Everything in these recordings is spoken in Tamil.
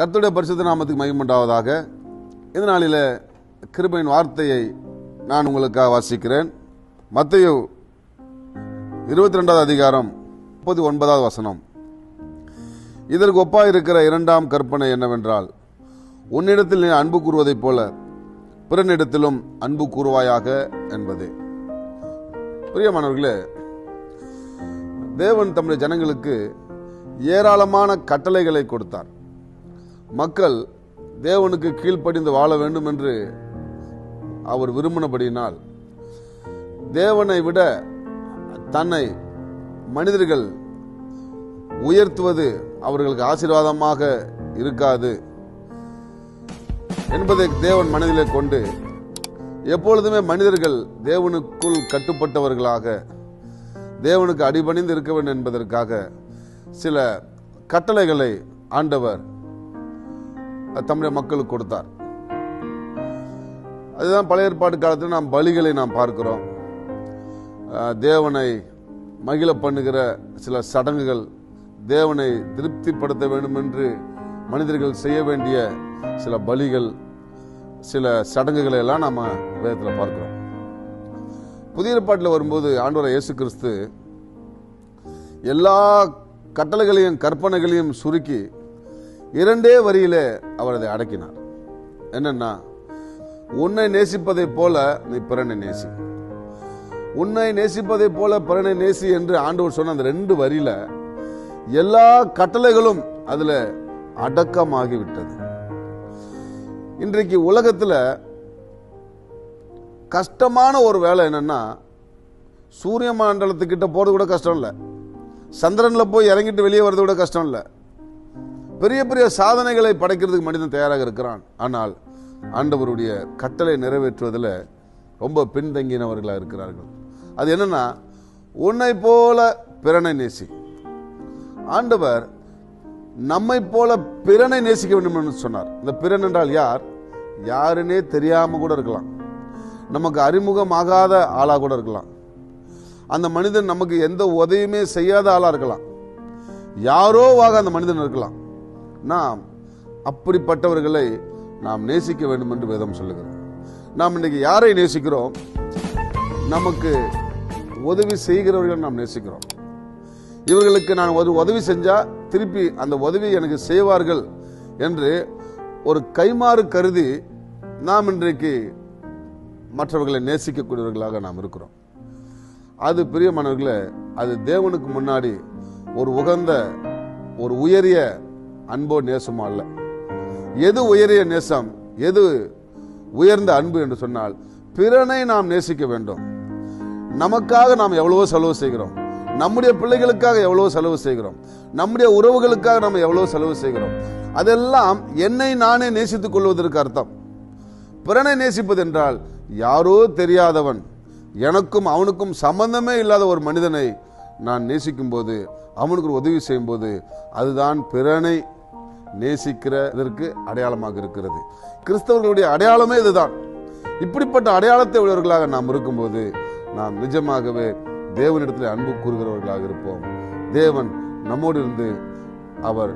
கர்த்தருடைய பரிசுத்த நாமத்துக்கு மகிமண்டாவதாக இந்த நாளில் கிருபையின் வார்த்தையை நான் உங்களுக்காக வாசிக்கிறேன். மத்தேயு இருபத்தி ரெண்டாவது அதிகாரம் முப்பத்தி ஒன்பதாவது வசனம். இதற்கு ஒப்பாக இருக்கிற இரண்டாம் கற்பனை என்னவென்றால் உன்னிடத்தில் நீ அன்பு கூறுவதைப் போல பிறனிடத்திலும் அன்பு கூறுவாயாக என்பது. பிரியமானவர்களே தேவன் தம்முடைய ஜனங்களுக்கு ஏராளமான கட்டளைகளை கொடுத்தார். மக்கள் தேவனுக்கு கீழ்ப்படிந்து வாழ வேண்டும் என்று அவர் விரும்பினபடியினால் தேவனை விட தன்னை மனிதர்கள் உயர்த்துவது அவர்களுக்கு ஆசீர்வாதமாக இருக்காது என்பதை தேவன் மனதிலே கொண்டு எப்பொழுதுமே மனிதர்கள் தேவனுக்குள் கட்டுப்பட்டவர்களாக தேவனுக்கு அடிபணிந்து இருக்க வேண்டும் என்பதற்காக சில கட்டளைகளை ஆண்டவர் தம்முடைய மக்களுக்கு கொடுத்தார். அதுதான் பழைய ஏற்பாடு காலத்தில் நாம் பலிகளை நாம் பார்க்கிறோம். தேவனை மகிழ பண்ணுகிற சில சடங்குகள் தேவனை திருப்திப்படுத்த வேண்டும் என்று மனிதர்கள் செய்ய வேண்டிய சில பலிகள் சில சடங்குகளை எல்லாம் நாம வேதத்தில் பார்க்கிறோம். புதிய ஏற்பாட்டில் வரும்போது ஆண்டவர் இயேசு கிறிஸ்து எல்லா கட்டளைகளையும் கற்பனைகளையும் சுருக்கி இரண்டே வரியிலே அவர் அதை அடக்கினார். என்னன்னா உன்னை நேசிப்பதைப் போல நீ பிறனை நேசி. உன்னை நேசிப்பதைப் போல பிறனை நேசி என்று ஆண்டவர் சொன்ன அந்த ரெண்டு வரியில எல்லா கட்டளைகளும் அதுல அடக்கமாகிவிட்டது. இன்றைக்கு உலகத்துல கஷ்டமான ஒரு வேலை என்னன்னா சூரிய மண்டலத்துக்கிட்ட போறது கூட கஷ்டம் இல்லை. சந்திரன்ல போய் இறங்கிட்டு வெளியே வர்றது கூட கஷ்டம் இல்லை. பெரிய பெரிய சாதனைகளை படைக்கிறதுக்கு மனிதன் தயாராக இருக்கிறான். ஆனால் ஆண்டவருடைய கட்டளை நிறைவேற்றுவதில் ரொம்ப பின்தங்கினவர்களாக இருக்கிறார்கள். அது என்னன்னா உன்னை போல பிறனை நேசி. ஆண்டவர் நம்மை போல பிறனை நேசிக்க வேண்டும் என்று சொன்னார். இந்த பிறன் என்றால் யார்? யாருன்னே தெரியாம கூட இருக்கலாம். நமக்கு அறிமுகமாகாத ஆளாக கூட இருக்கலாம். அந்த மனிதன் நமக்கு எந்த உதவியுமே செய்யாத ஆளாக இருக்கலாம். யாரோவாக அந்த மனிதன் இருக்கலாம். நாம் அப்படிப்பட்டவர்களை நாம் நேசிக்க வேண்டும் என்று வேதம் சொல்லுகிறது. நாம் இன்னைக்கு யாரை நேசிக்கிறோம்? நமக்கு உதவி செய்கிறவர்கள் நாம் நேசிக்கிறோம். இவர்களுக்கு நான் ஒரு உதவி செஞ்சா திருப்பி அந்த உதவி எனக்கு செய்வார்கள் என்று ஒரு கைமாறு கருதி நாம் இன்றைக்கு மற்றவர்களை நேசிக்கக்கூடியவர்களாக நாம் இருக்கிறோம். அது பிரியமானவர்களே அது தேவனுக்கு முன்னாடி ஒரு உகந்த ஒரு உயரிய அன்போ நேசமோ அல்ல. எது உயரிய நேசம்? எது உயர்ந்த அன்பு என்று சொன்னால் பிறனை நாம் நேசிக்க வேண்டும். நமக்காக நாம் எவ்வளவோ செலவு செய்கிறோம். நம்முடைய பிள்ளைகளுக்காக எவ்வளவோ செலவு செய்கிறோம். நம்முடைய உறவுகளுக்காக நாம் எவ்வளவு செலவு செய்கிறோம். அதெல்லாம் என்னை நானே நேசித்துக் கொள்வதற்கு அர்த்தம். பிறனை நேசிப்பது என்றால் யாரோ தெரியாதவன் எனக்கும் அவனுக்கும் சம்பந்தமே இல்லாத ஒரு மனிதனை நான் நேசிக்கும் போது அவனுக்கு ஒரு உதவி செய்யும் போது அதுதான் பிறனை நேசிக்கிறதற்கு அடையாளமாக இருக்கிறது. கிறிஸ்தவர்களுடைய அடையாளமே இதுதான். இப்படிப்பட்ட அடையாளத்தை உடையவர்களாக நாம் இருக்கும்போது நாம் நிஜமாகவே தேவனிடத்தில் அன்பு கூறுகிறவர்களாக இருப்போம். தேவன் நம்மோடு இருந்து அவர்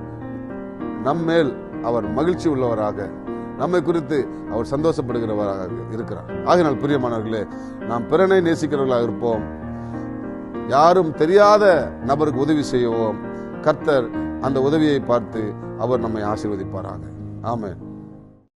நம்மேல் அவர் மகிழ்ச்சி உள்ளவராக நம்மை குறித்து அவர் சந்தோஷப்படுகிறவராக இருக்கிறார். ஆகினால் பிரியமானவர்களே நாம் பிறனை நேசிக்கிறவர்களாக இருப்போம். யாரும் தெரியாத நபருக்கு உதவி செய்வோம் கர்த்தர் அந்த உதவியை பார்த்து அவர் நம்மை ஆசீர்வதிப்பாராக. ஆமாம்